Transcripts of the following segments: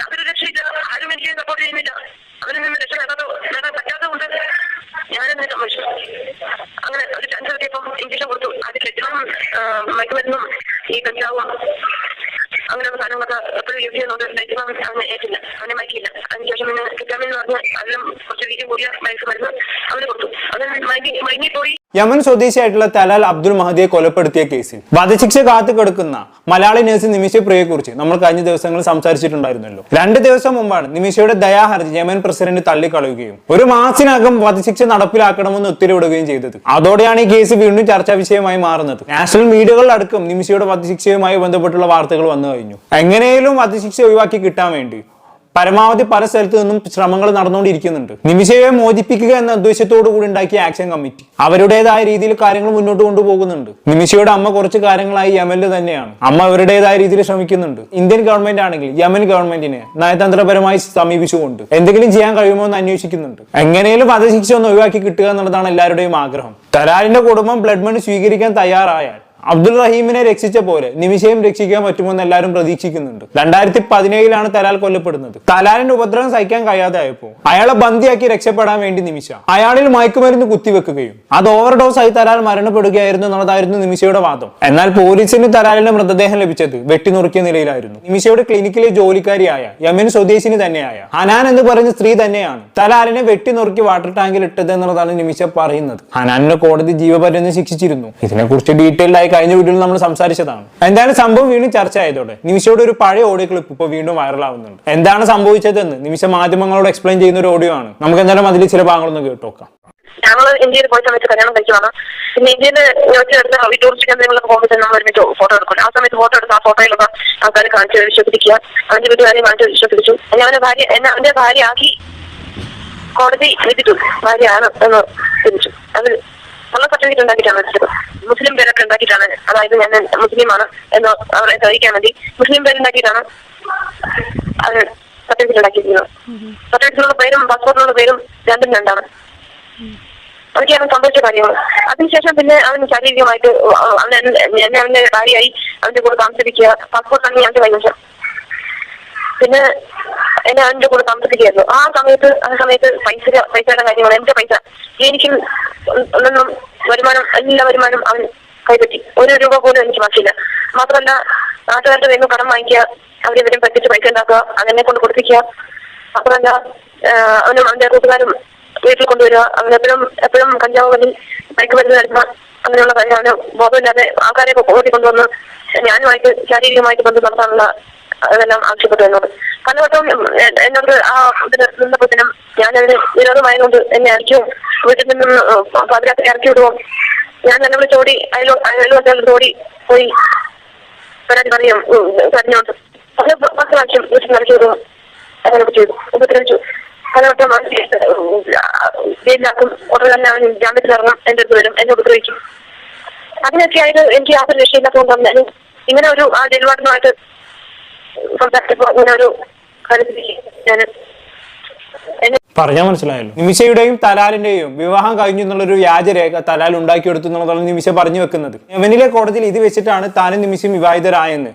യാതൊരു രക്ഷയില്ല ആരും എനിക്ക് സപ്പോർട്ട് ചെയ്യുന്നില്ല. അതിൽ നിന്ന് രക്ഷ നേടാൻ പറ്റാത്തതുകൊണ്ട് സമ്മതിച്ചു അങ്ങനെ ഒരു ചാൻസ് കിട്ടിയപ്പം ഇംഗ്ലീഷ് കൊടുത്തു. അത് കെട്ടിടം മയക്കുമരുന്നും ഈ കഞ്ചാവും അങ്ങനെയുള്ള സാധനങ്ങളൊക്കെ എപ്പോഴും യൂസ് ചെയ്യുന്നുണ്ട്. ലൈറ്റിനും അവന് ഏറ്റില്ല. അവനെ മയക്കില്ല അതിനുശേഷം പിന്നെ കിറ്റാമിൻ എന്ന് പറഞ്ഞ് അതിലും കുറച്ച് വീര്യം കൂടിയ മയക്കുമരുന്ന് അവന് കൊടുത്തു. അത് മയങ്ങി മയങ്ങിപ്പോയി. യമൻ സ്വദേശിയായിട്ടുള്ള തലാൽ അബ്ദുൾ മഹദിയെ കൊലപ്പെടുത്തിയ കേസിൽ. വധശിക്ഷ കാത്തു കിടക്കുന്ന മലയാളി നഴ്സ് നിമിഷപ്രിയയെ കുറിച്ച് നമ്മൾ കഴിഞ്ഞ ദിവസങ്ങൾ സംസാരിച്ചിട്ടുണ്ടായിരുന്നല്ലോ. രണ്ട് ദിവസം മുമ്പാണ് നിമിഷയുടെ ദയാഹർജി യമൻ പ്രസിഡന്റ് തള്ളിക്കളയുകയും ഒരു മാസത്തിനകം വധശിക്ഷ നടപ്പിലാക്കണമെന്ന് ഉത്തരവിടുകയും ചെയ്തത്. അതോടെയാണ് ഈ കേസ് വീണ്ടും ചർച്ചാ വിഷയമായി മാറുന്നത്. നാഷണൽ മീഡിയകളിലടക്കം നിമിഷയുടെ വധശിക്ഷയുമായി ബന്ധപ്പെട്ടുള്ള വാർത്തകൾ വന്നു കഴിഞ്ഞു. എങ്ങനെയും വധശിക്ഷ ഒഴിവാക്കി കിട്ടാൻ വേണ്ടി പരമാവധി പല സ്ഥലത്തു നിന്നും ശ്രമങ്ങൾ നടന്നുകൊണ്ടിരിക്കുന്നുണ്ട്. നിമിഷയെ മോചിപ്പിക്കുക എന്ന ഉദ്ദേശത്തോടു കൂടി ഉണ്ടാക്കിയ ആക്ഷൻ കമ്മിറ്റി. അവരുടേതായ രീതിയിൽ കാര്യങ്ങൾ മുന്നോട്ട് കൊണ്ടുപോകുന്നുണ്ട്. നിമിഷയുടെ അമ്മ കുറച്ച് കാര്യങ്ങളായി യമനിൽ തന്നെയാണ്. അമ്മ അവരുടേതായ രീതിയിൽ ശ്രമിക്കുന്നുണ്ട്. ഇന്ത്യൻ ഗവൺമെന്റ് ആണെങ്കിൽ യമൻ ഗവൺമെന്റിനെ നയതന്ത്രപരമായി സമീപിച്ചുകൊണ്ട് എന്തെങ്കിലും ചെയ്യാൻ കഴിയുമോ എന്ന് അന്വേഷിക്കുന്നുണ്ട്. എങ്ങനെയും വധശിക്ഷ ഒന്ന് ഒഴിവാക്കി കിട്ടുക എന്നുള്ളതാണ് എല്ലാവരുടെയും ആഗ്രഹം. തലാലിന്റെ കുടുംബം ബ്ലഡ് മണി സ്വീകരിക്കാൻ തയ്യാറായാൽ അബ്ദുൾ റഹീമിനെ രക്ഷിച്ച പോലെ നിമിഷയും രക്ഷിക്കാൻ പറ്റുമെന്ന് എല്ലാവരും പ്രതീക്ഷിക്കുന്നുണ്ട്. രണ്ടായിരത്തി പതിനേഴിലാണ് തലാൽ കൊല്ലപ്പെടുന്നത്. തലാലിന്റെ ഉപദ്രവം സഹിക്കാൻ കഴിയാതെ ആയപ്പോ അയാളെ ബന്ദിയാക്കി രക്ഷപ്പെടാൻ വേണ്ടി നിമിഷ അയാളിൽ മയക്കുമരുന്ന് കുത്തിവെക്കുകയും അത് ഓവർഡോസ് ആയി തലാൽ മരണപ്പെടുകയായിരുന്നു എന്നുള്ളതായിരുന്നു നിമിഷയുടെ വാദം. എന്നാൽ പോലീസിന് തലാലിന്റെ മൃതദേഹം ലഭിച്ചത് വെട്ടിനുറുക്കിയ നിലയിലായിരുന്നു. നിമിഷയുടെ ക്ലിനിക്കിലെ ജോലിക്കാരിയായ യമൻ സ്വദേശിനി തന്നെയായ ഹനാൻ എന്ന് പറയുന്ന സ്ത്രീ തന്നെയാണ് തലാലിനെ വെട്ടിനുറുക്കി വാട്ടർ ടാങ്കിൽ ഇട്ടത് എന്നുള്ളതാണ് നിമിഷ പറയുന്നത്. ഹനാനിനെ കോടതി ജീവപര്യന്തം ശിക്ഷിച്ചിരുന്നു. ഇതിനെക്കുറിച്ച് ഡീറ്റെയിൽഡ് ആയി കഴിഞ്ഞ വീഡിയോയിൽ നമ്മൾ സംസാരിച്ചതാണ്. എന്താണ് സംഭവം? വീണ്ടും ചർച്ച ആയതോടെ. നിമിഷയുടെ ഒരു പഴയ ഓഡിയോ ക്ലിപ്പ് ഇപ്പോൾ വീണ്ടും വൈറലാവുന്നുണ്ട്. എന്താണ് സംഭവിച്ചതെന്ന് നിമിഷ മാധ്യമങ്ങളോട് എക്സ്പ്ലെയിൻ ചെയ്യുന്ന ഒരു ഓഡിയോ ആണ്. നമുക്ക് എന്തായാലും അതിൽ ചില ഭാഗങ്ങളൊന്ന് കേട്ടോക്കാം ഞങ്ങൾ ഇന്ത്യയിൽ പോയ സമയത്ത് കല്യാണം കഴിക്കുവാണ്. പിന്നെ ഇന്ത്യയിൽ ഈ ടൂറിസ്റ്റ് കേന്ദ്രങ്ങളിലൊക്കെ പോകുമ്പോൾ തന്നെ നമ്മൾ ഒരുമിച്ച് ഫോട്ടോ എടുക്കും ആ സമയത്ത് ഫോട്ടോ എടുത്ത് ആ ഫോട്ടോയിലൊക്കെ ആൾക്കാർ കാണിച്ച് വിശ്വസിപ്പിക്കുക അവന്റെ വീട്ടുകാരെ കാണിച്ച് വിശ്വസിപ്പിച്ചു എന്നെ അവന്റെ ഭാര്യ എന്നെ അവന്റെ ഭാര്യ ആക്കി കോടതി വിധിച്ചു. ഭാര്യയാണ് എന്ന് തിരിച്ചു അത് ഉള്ള സർട്ടിഫിക്കറ്റ് ഉണ്ടാക്കിയിട്ടാണ് വെച്ചത്. മുസ്ലിം പേരൊക്കെ ഉണ്ടാക്കിയിട്ടാണ്. അതായത് ഞാൻ മുസ്ലിമാണ് എന്ന് അവരെ ചോദിക്കാൻ വേണ്ടി മുസ്ലിം പേരുണ്ടാക്കിയിട്ടാണ് അത് അതിനുശേഷം പിന്നെ അവന് ശാരീരികമായിട്ട് ഭാര്യയായി അവന്റെ കൂടെ താമസിപ്പിക്കുക പാസ്പോർട്ടാണ് ഞങ്ങളുടെ കൈവശം. പിന്നെ എന്നെ അവന്റെ കൂടെ താമസിക്കുകയായിരുന്നു. ആ സമയത്ത് ആ സമയത്ത് പൈസ പൈസയുടെ കാര്യങ്ങൾ എന്റെ പൈസ. എനിക്ക് വരുമാനം എല്ലാ വരുമാനം അവൻ കൈപ്പറ്റി. ഒരു രൂപ പോലും എനിക്ക് ബാക്കിയില്ല. മാത്രമല്ല നാട്ടുകാരുടെ വേഗം കടം വാങ്ങിക്കുക അവരിവരും പറ്റിച്ച് പൈസ ഉണ്ടാക്കുക അങ്ങനെ കൊണ്ട് കൊടുപ്പിക്കുക. മാത്രമല്ല അവനും അവന്റെ കൂട്ടുകാരും വീട്ടിൽ കൊണ്ടുവരിക അവനെപ്പോഴും എപ്പോഴും കഞ്ചാവ് വലി മയക്കുമരുന്ന് കഴിക്കുക അങ്ങനെയുള്ള കാര്യം അവന് ബോധമില്ലാതെ ആൾക്കാരെയൊക്കെ കൊണ്ടുവന്ന് ഞാനുമായിട്ട് ശാരീരികമായിട്ട് ബന്ധം നടത്താനുള്ള അതെല്ലാം ആവശ്യപ്പെട്ടു എന്നോട്. പലവട്ടം എന്നോട് ആ ഇതിന് നിന്നപ്പോഴത്തേനും ഞാനതിന് വിരോധമായതുകൊണ്ട് എന്നെ ഇറക്കിയോ വീട്ടിൽ നിന്നും പാതിരാത്രി ഇറക്കി വിടുവോ? ഞാൻ തന്നെ വിളിച്ചോടി അയലോ അയൽവക്കാരുടെ ഓടി പോയി. പരാതി പറയും പറഞ്ഞോണ്ട് പല പത്ത് പ്രാവശ്യം വീട്ടിൽ ഇറക്കി വിടുവോ അങ്ങനെയൊക്കെ ചെയ്തു. ഉപദ്രവിച്ചു. പലവട്ടം ജയിലാക്കും ഉടനെ തന്നെ അവൻ ജാമ്യത്തിലിറങ്ങും എന്റെ അടുത്ത് വരും. എന്നെ ഉപദ്രവിക്കും അതിനൊക്കെ ആയിട്ട് എനിക്ക് യാതൊരു രക്ഷയില്ലാത്തതുകൊണ്ടാണ് ഇങ്ങനെ ഒരു ആ ജയിൽവാട്ടനുമായിട്ട് പറഞ്ഞാൽ മനസ്സിലായല്ലോ. നിമിഷയുടെയും തലാലിന്റെയും വിവാഹം കഴിഞ്ഞു എന്നുള്ളൊരു വ്യാജരേഖ തലാൽ ഉണ്ടാക്കിയെടുത്തു എന്നുള്ളതാണ് നിമിഷ പറഞ്ഞു വെക്കുന്നത്. യമനിലെ കോടതിയിൽ ഇത് വെച്ചിട്ടാണ് താനും നിമിഷം വിവാഹിതരായെന്ന്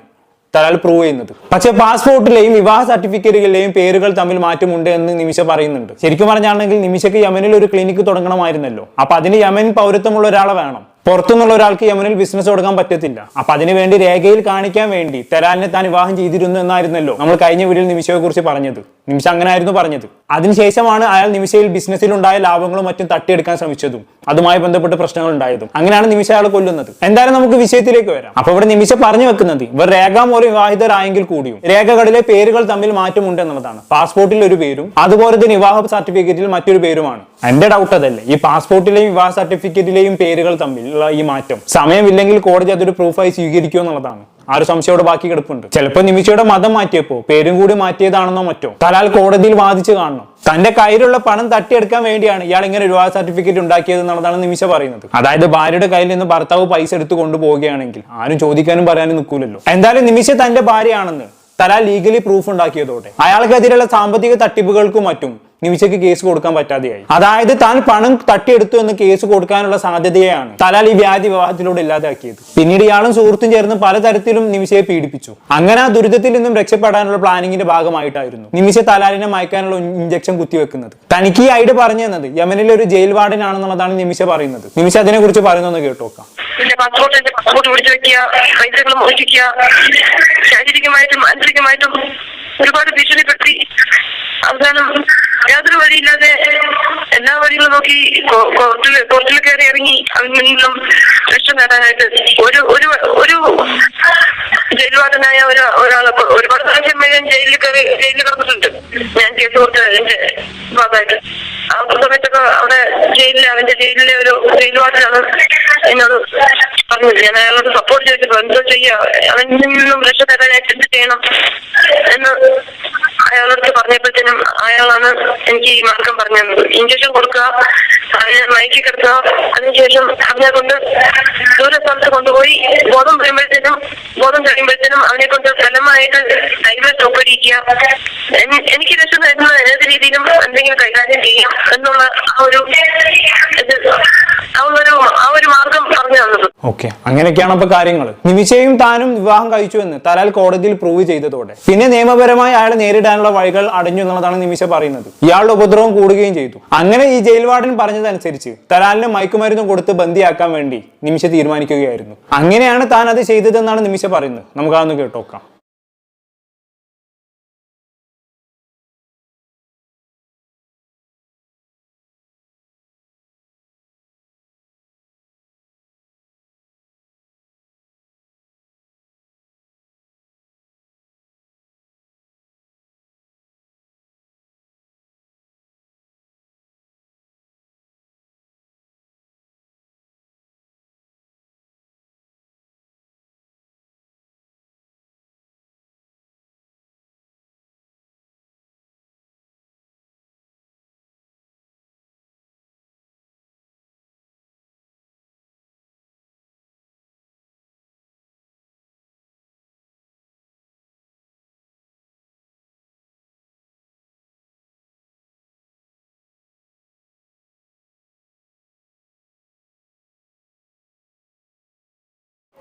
തലാൽ പ്രൂവ് ചെയ്യുന്നത്. പക്ഷേ പാസ്പോർട്ടിലെയും വിവാഹ സർട്ടിഫിക്കറ്റുകളിലെയും പേരുകൾ തമ്മിൽ മാറ്റമുണ്ട് എന്ന് നിമിഷ പറയുന്നുണ്ട്. ശരിക്കും പറഞ്ഞാണെങ്കിൽ നിമിഷയ്ക്ക് യമനിൽ ഒരു ക്ലിനിക്ക് തുടങ്ങണമായിരുന്നല്ലോ. അപ്പൊ അതിന് യമൻ പൗരത്വമുള്ള ഒരാളെ വേണം. പുറത്തുനിന്നുള്ള ഒരാൾക്ക് യമനിൽ ബിസിനസ് കൊടുക്കാൻ പറ്റത്തില്ല. അപ്പൊ അതിനുവേണ്ടി രേഖയിൽ കാണിക്കാൻ വേണ്ടി തെരാലിനെ താൻ വിവാഹം ചെയ്തിരുന്നു എന്നായിരുന്നല്ലോ നമ്മൾ കഴിഞ്ഞ വീഡിയോയിൽ നിമിഷയെ കുറിച്ച് പറഞ്ഞത്. നിമിഷ അങ്ങനെ ആയിരുന്നു പറഞ്ഞത് അതിനുശേഷമാണ് അയാൾ നിമിഷയിൽ ബിസിനസ്സിൽ ഉണ്ടായ ലാഭങ്ങളും മറ്റും തട്ടിയെടുക്കാൻ ശ്രമിച്ചതും അതുമായി ബന്ധപ്പെട്ട് പ്രശ്നങ്ങൾ ഉണ്ടായതും. അങ്ങനെയാണ് നിമിഷ അയാളെ കൊല്ലുന്നത്. എന്തായാലും നമുക്ക് വിഷയത്തിലേക്ക് വരാം. അപ്പൊ ഇവിടെ നിമിഷ പറഞ്ഞു വെക്കുന്നത് ഇവർ രേഖാമൂലം വിവാഹിതരായെങ്കിൽ കൂടിയും രേഖകളിലെ പേരുകൾ തമ്മിൽ മാറ്റമുണ്ട് എന്നുള്ളതാണ് പാസ്പോർട്ടിൽ ഒരു പേരും അതുപോലെ തന്നെ വിവാഹ സർട്ടിഫിക്കറ്റിൽ മറ്റൊരു പേരുമാണ്. എന്റെ ഡൗട്ട് അതല്ലേ? ഈ പാസ്പോർട്ടിലെയും വിവാഹ സർട്ടിഫിക്കറ്റിലെയും പേരുകൾ തമ്മിലുള്ള ഈ മാറ്റം. സമയമില്ലെങ്കിൽ കോടതി അതൊരു പ്രൂഫായി സ്വീകരിക്കുമോ എന്നുള്ളതാണ്. ആ ഒരു സംശയോടെ ബാക്കി കിടപ്പുണ്ട്. ചിലപ്പോൾ നിമിഷയുടെ മതം മാറ്റിയപ്പോ പേരും കൂടി മാറ്റിയതാണെന്നോ മറ്റോ. തലാൽ കോടതിയിൽ വാദിച്ചു കാണണം. തന്റെ കയ്യിലുള്ള പണം തട്ടിയെടുക്കാൻ വേണ്ടിയാണ് ഇയാൾ ഇങ്ങനെ വിവാഹ സർട്ടിഫിക്കറ്റ് ഉണ്ടാക്കിയത് എന്നുള്ളതാണ് നിമിഷ പറയുന്നത്. അതായത് ഭാര്യയുടെ കയ്യിൽ നിന്ന് ഭർത്താവ് പൈസ എടുത്തു കൊണ്ടുപോവുകയാണെങ്കിൽ ആരും ചോദിക്കാനും പറയാനും നിൽക്കൂലല്ലോ. എന്തായാലും നിമിഷ തന്റെ ഭാര്യയാണെന്ന് തലാൽ ലീഗലി പ്രൂഫ് ഉണ്ടാക്കിയതോടെ. അയാൾക്കെതിരെയുള്ള സാമ്പത്തിക തട്ടിപ്പുകൾക്കും മറ്റും നിമിഷയ്ക്ക് കേസ് കൊടുക്കാൻ പറ്റാതെയായി. അതായത് താൻ പണം തട്ടിയെടുത്തു എന്ന് കേസ് കൊടുക്കാനുള്ള സാധ്യതയാണ് തലാൽ ഈ വ്യാജ വിവാഹത്തിലൂടെ ഇല്ലാതാക്കിയത്. പിന്നീട് ഇയാളും സുഹൃത്തും ചേർന്ന് പലതരത്തിലും നിമിഷയെ പീഡിപ്പിച്ചു. അങ്ങനെ ആ ദുരിതത്തിൽ നിന്നും രക്ഷപ്പെടാനുള്ള പ്ലാനിങ്ങിന്റെ ഭാഗമായിട്ടായിരുന്നു നിമിഷ തലാലിനെ മയക്കാനുള്ള ഇഞ്ചക്ഷൻ കുത്തിവെക്കുന്നത്. തനിക്ക് ഈ ഐഡിയ പറഞ്ഞു തന്നത് യമനിലെ ഒരു ജയിൽ വാർഡൻ ആണെന്നുള്ളതാണ് നിമിഷ പറയുന്നത്. നിമിഷ അതിനെ കുറിച്ച് പറയുന്നതെന്ന് കേട്ടോക്കാം എന്റെ പാസ്പോർട്ട് എന്റെ പാസ്പോർട്ട് പിടിച്ചു വെക്കുക പൈസകൾ മോഷിക്കുക ശാരീരികമായിട്ടും മാനസികമായിട്ടും ഒരുപാട് ഭീഷണിപ്പെടുത്തി അവസാനം യാതൊരു വഴിയില്ലാതെ എല്ലാ വഴികളും നോക്കി കോർട്ടിൽ കോർട്ടിൽ കയറി ഇറങ്ങി അതിൽ നിന്നും രക്ഷ നേടാനായിട്ട് ഒരു ഒരു ഒരു ജയിൽവാദനായ ഒരു ഒരാളെ ഒരുപാട് പ്രാവശ്യം ഞാൻ ജയിലിൽ കയറി ജയിലിൽ കിടന്നിട്ടുണ്ട്. ഞാൻ കേസ് കൊടുത്തതിന്റെ ഭാഗമായിട്ട്. ആ സമയത്തൊക്കെ അവിടെ ജയിലിലെ അവന്റെ ജയിലിലെ ഒരു ജയിൽവാദനാണ് എന്നോട് പറഞ്ഞത് ഞാൻ അയാളോട് സപ്പോർട്ട് ചെയ്തിട്ട് എന്തോ ചെയ്യാ? അവനിൽ നിന്നും രക്ഷ തരാനായിട്ട് എന്ത് ചെയ്യണം? എന്ന് അയാളോട് പറഞ്ഞപ്പോഴത്തേനും അയാളാണ് എനിക്ക് ഈ മാർഗം പറഞ്ഞു തന്നത്. ഇഞ്ചക്ഷൻ കൊടുക്കുക അതിനെ മയക്കി കിടത്തുക അതിനുശേഷം അവനെ കൊണ്ട് ദൂര കൊണ്ടുപോയി ബോധം വരുമ്പോഴത്തേനും ബോധം കഴിയുമ്പോഴത്തേനും അവനെ കൊണ്ട് ഫലമായിട്ട് കൈവശം ഒപ്പിടിക്കുക എനിക്ക് രക്ഷ തരുന്ന ഏത് രീതിയിലും എന്തെങ്കിലും കൈകാര്യം ചെയ്യാം എന്നുള്ള ആ ഒരു ആ ഒരു മാർഗം പറഞ്ഞു തന്നത്. ഓക്കെ. അങ്ങനെയൊക്കെയാണ് അപ്പൊ കാര്യങ്ങൾ നിമിഷയും താനും വിവാഹം കഴിച്ചു എന്ന് തലാൽ കോടതിയിൽ പ്രൂവ് ചെയ്തതോടെ. പിന്നെ നിയമപരമായി അയാളെ നേരിടാനുള്ള വഴികൾ അടഞ്ഞു എന്നുള്ളതാണ് നിമിഷ പറയുന്നത്. ഇയാളുടെ ഉപദ്രവം കൂടുകയും ചെയ്തു. അങ്ങനെ ഈ ജയിൽ വാർഡൻ പറഞ്ഞതനുസരിച്ച് തലാലിന് മയക്കുമരുന്ന് കൊടുത്ത് ബന്ദിയാക്കാൻ വേണ്ടി നിമിഷ തീരുമാനിക്കുകയായിരുന്നു. അങ്ങനെയാണ് താൻ അത് ചെയ്തതെന്നാണ് നിമിഷ പറയുന്നത്. നമുക്ക് അതൊന്ന് കേട്ടോക്കാം.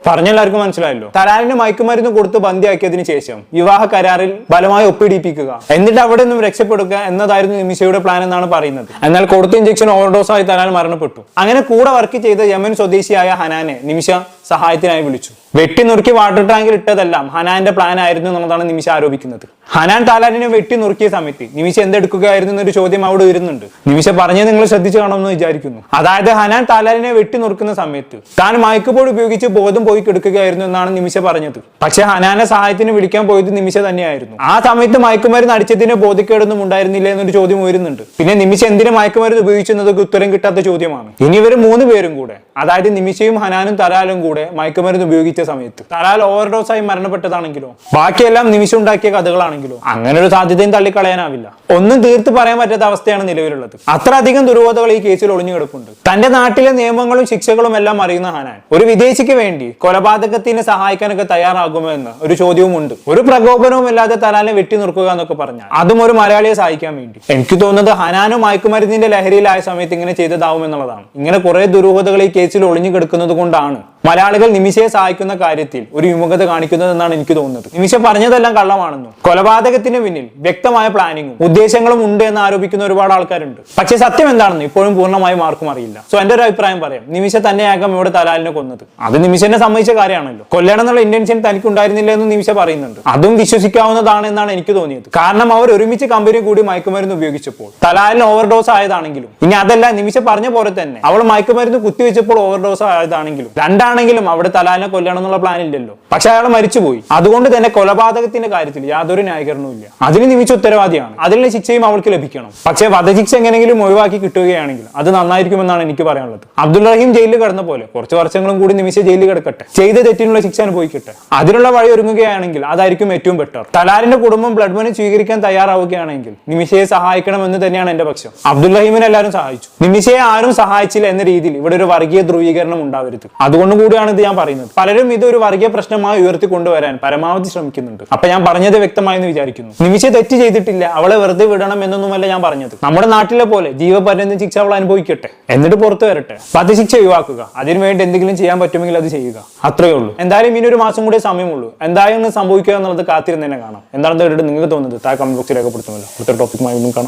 പറഞ്ഞെല്ലാവർക്കും മനസ്സിലായല്ലോ. തലാലിന് മയക്കുമരുന്ന് കൊടുത്ത് ബന്ധിയാക്കിയതിനു ശേഷം വിവാഹ കരാറിൽ ബലമായി ഒപ്പിടിപ്പിക്കുക. എന്നിട്ട് അവിടെ നിന്നും രക്ഷപ്പെടുക എന്നതായിരുന്നു നിമിഷയുടെ പ്ലാൻ എന്നാണ് പറയുന്നത്. എന്നാൽ കൊടുത്ത ഇഞ്ചക്ഷൻ ഓവർഡോസ് ആയി തലാൽ മരണപ്പെട്ടു. അങ്ങനെ കൂടെ വർക്ക് ചെയ്ത യമൻ സ്വദേശിയായ ഹനാനെ നിമിഷ സഹായത്തിനായി വിളിച്ചു. വെട്ടി നുറുക്കി വാട്ടർ ടാങ്കിൽ ഇട്ടതെല്ലാം ഹനാന്റെ പ്ലാൻ ആയിരുന്നു എന്നുള്ളതാണ് നിമിഷ ആരോപിക്കുന്നത്. ഹനാൻ താലാലിനെ വെട്ടി നുറുക്കിയ സമയത്ത് നിമിഷ എന്തെടുക്കുകയായിരുന്നു എന്നൊരു ചോദ്യം അവിടെ വരുന്നുണ്ട് നിമിഷ പറഞ്ഞത് നിങ്ങൾ ശ്രദ്ധിച്ചു കാണുമെന്ന് വിചാരിക്കുന്നു. അതായത് ഹനാൻ താലാലിനെ വെട്ടി നുറുക്കുന്ന സമയത്ത് താൻ മയക്കുപോൾ ഉപയോഗിച്ച് ബോധം പോയി കിടക്കുകയായിരുന്നു എന്നാണ് നിമിഷ പറഞ്ഞത്. പക്ഷെ ഹനാനെ സഹായത്തിന് വിളിക്കാൻ പോയത് നിമിഷ തന്നെയായിരുന്നു. ആ സമയത്ത് മയക്കുമരുന്ന് അടിച്ചതിന് ബോധ്യക്കേടൊന്നും ഉണ്ടായിരുന്നില്ല എന്നൊരു ചോദ്യം ഉയരുന്നുണ്ട്. പിന്നെ നിമിഷ എന്തിനു മയക്കുമരുന്ന് ഉപയോഗിച്ചെന്നതൊക്കെ ഉത്തരം കിട്ടാത്ത ചോദ്യമാണ്. ഇനി ഇവർ മൂന്ന് പേരും കൂടെ അതായത് നിമിഷയും ഹനാനും തലാലും കൂടെ മയക്കുമരുന്ന് ഉപയോഗിച്ച സമയത്ത്. തലാൽ ഓവർഡോസ് ആയി മരണപ്പെട്ടതാണെങ്കിലോ ബാക്കിയെല്ലാം നിമിഷം ഉണ്ടാക്കിയ കഥകളാണെങ്കിലോ അങ്ങനെ ഒരു സാധ്യതയും തള്ളിക്കളയാനാവില്ല. ഒന്നും തീർത്ത് പറയാൻ പറ്റാത്ത അവസ്ഥയാണ് നിലവിലുള്ളത്. അത്ര അധികം ദുരൂഹതകൾ ഈ കേസിൽ ഒളിഞ്ഞു കിടപ്പുണ്ട് തന്റെ നാട്ടിലെ നിയമങ്ങളും ശിക്ഷകളും എല്ലാം അറിയുന്ന ഹനാൻ ഒരു വിദേശിക്ക് വേണ്ടി കൊലപാതകത്തിന് സഹായിക്കാനൊക്കെ തയ്യാറാകുമോ എന്ന് ഒരു ചോദ്യവും ഉണ്ട് ഒരു പ്രകോപനവും ഇല്ലാതെ തലാലിനെ വെട്ടി നിർക്കുക എന്നൊക്കെ പറഞ്ഞാൽ അതും ഒരു മലയാളിയെ സഹായിക്കാൻ വേണ്ടി. എനിക്ക് തോന്നുന്നത് ഹനാനും മയക്കുമരുന്നിന്റെ ലഹരിയിലായ സമയത്ത് ഇങ്ങനെ ചെയ്തതാവും എന്നുള്ളതാണ്. ഇങ്ങനെ കുറെ ദുരൂഹതകൾ ഈ കേസിൽ ഒളിഞ്ഞു കിടക്കുന്നത് കൊണ്ടാണ്. മലയാളികൾ നിമിഷയെ സഹായിക്കുന്ന കാര്യത്തിൽ ഒരു വിമുഖത കാണിക്കുന്നതെന്നാണ് എനിക്ക് തോന്നുന്നത്. നിമിഷ പറഞ്ഞതെല്ലാം കള്ളമാണെന്നും കൊലപാതകത്തിന് പിന്നിൽ വ്യക്തമായ പ്ലാനിങ്ങും ഉദ്ദേശങ്ങളും ഉണ്ട് എന്ന് ആരോപിക്കുന്ന ഒരുപാട് ആൾക്കാരുണ്ട്. പക്ഷെ സത്യം എന്താണെന്ന് ഇപ്പോഴും പൂർണമായും ആർക്കും അറിയില്ല. സോ എന്റെ ഒരു അഭിപ്രായം പറയാം. നിമിഷ തന്നെയാകാം ഇവിടെ തലാലിനെ കൊന്നത്. അത് നിമിഷനെ സംബന്ധിച്ച കാര്യമാണല്ലോ. കൊല്ലണം എന്നുള്ള ഇന്റൻഷൻ തനിക്ക് ഉണ്ടായിരുന്നില്ല എന്ന് നിമിഷ പറയുന്നുണ്ട്. അതും വിശ്വസിക്കാവുന്നതാണ് എന്നാണ് എനിക്ക് തോന്നിയത്. കാരണം അവർ ഒരുമിച്ച് കമ്പനി കൂടി മയക്കുമരുന്ന് ഉപയോഗിച്ചപ്പോൾ തലാലിന് ഓവർഡോസ് ആയതാണെങ്കിലും ഇനി അതല്ല നിമിഷ പറഞ്ഞ പോലെ തന്നെ അവൾ മയക്കുമരുന്ന് കുത്തിവെച്ചപ്പോൾ ഓവർഡോസ് ആയതാണെങ്കിലും രണ്ടാണെങ്കിലും അവിടെ തലാലിനെ കൊല്ലണം എന്നുള്ള പ്ലാൻ ഇല്ലല്ലോ. പക്ഷെ അയാൾ മരിച്ചുപോയി. അതുകൊണ്ട് തന്നെ കൊലപാതകത്തിന്റെ കാര്യത്തിൽ യാതൊരു ന്യായീകരണവും ഇല്ല. അതിന് നിമിച്ച ഉത്തരവാദിയാണ്. അതിനുള്ള ശിക്ഷയും അവൾക്ക് ലഭിക്കണം. പക്ഷെ വധശിക്ഷ എങ്ങനെങ്കിലും ഒഴിവാക്കി കിട്ടുകയാണെങ്കിൽ അത് നന്നായിരിക്കുമെന്നാണ് എനിക്ക് പറയാനുള്ളത്. അബ്ദുൾ റഹീം ജയിലിൽ കിടന്ന പോലെ കുറച്ച് വർഷങ്ങളും കൂടി നിമിഷ ജയിലിൽ കിടക്കട്ടെ. ചെയ്ത തെറ്റിനുള്ള ശിക്ഷ അനുഭവിക്കട്ടെ. അതിനുള്ള വഴി ഒരുങ്ങുകയാണെങ്കിൽ അതായിരിക്കും ഏറ്റവും ബെറ്റർ തലാലിന്റെ കുടുംബം ബ്ലഡ് മണി സ്വീകരിക്കാൻ തയ്യാറാവുകയാണെങ്കിൽ നിമിഷയെ സഹായിക്കണമെന്ന് തന്നെയാണ് എന്റെ പക്ഷം. അബ്ദുൾ റഹീമിനെ എല്ലാവരും സഹായിച്ചു. നിമിഷയെ ആരും സഹായിച്ചില്ല എന്ന രീതിയിൽ ഇവിടെ ഒരു വർഗീയ ധ്രുവീകരണം ഉണ്ടാവരുത്. അതുകൊണ്ടും കൂടിയാണ് ഇത് ഞാൻ പറയുന്നത്. പലരും ഇത് ഒരു വർഗീയ പ്രശ്നമായി ഉയർത്തി കൊണ്ടുവരാൻ പരമാവധി ശ്രമിക്കുന്നുണ്ട്. അപ്പൊ ഞാൻ പറഞ്ഞത് വ്യക്തമായെന്ന് വിചാരിക്കുന്നു. നിമിഷ തെറ്റ് ചെയ്തിട്ടില്ല അവളെ വെറുതെ വിടണം എന്നൊന്നുമല്ല ഞാൻ പറഞ്ഞത്. നമ്മുടെ നാട്ടിലെ പോലെ ജീവപര്യന്തം ശിക്ഷ അവൾ അനുഭവിക്കട്ടെ. എന്നിട്ട് പുറത്തു വരട്ടെ. വധശിക്ഷ ഒഴിവാക്കുക. അതിനുവേണ്ടി എന്തെങ്കിലും ചെയ്യാൻ പറ്റുമെങ്കിൽ അത് ചെയ്യുക. അത്രയേ ഉള്ളൂ. എന്തായാലും ഇനി ഒരു മാസം കൂടെ സമയമുള്ളൂ. എന്തായാലും സംഭവിക്കുക എന്നുള്ളത് കാത്തിരുന്ന് തന്നെ കാണാം. എന്താണെന്ന് കേട്ടിട്ട് നിങ്ങൾക്ക് തോന്നുന്നത് താഴെ കമന്റ് ബോക്സിൽ രേഖപ്പെടുത്തുമല്ലോ. അടുത്ത ടോപ്പിക്കുമായി വീണ്ടും കാണാം.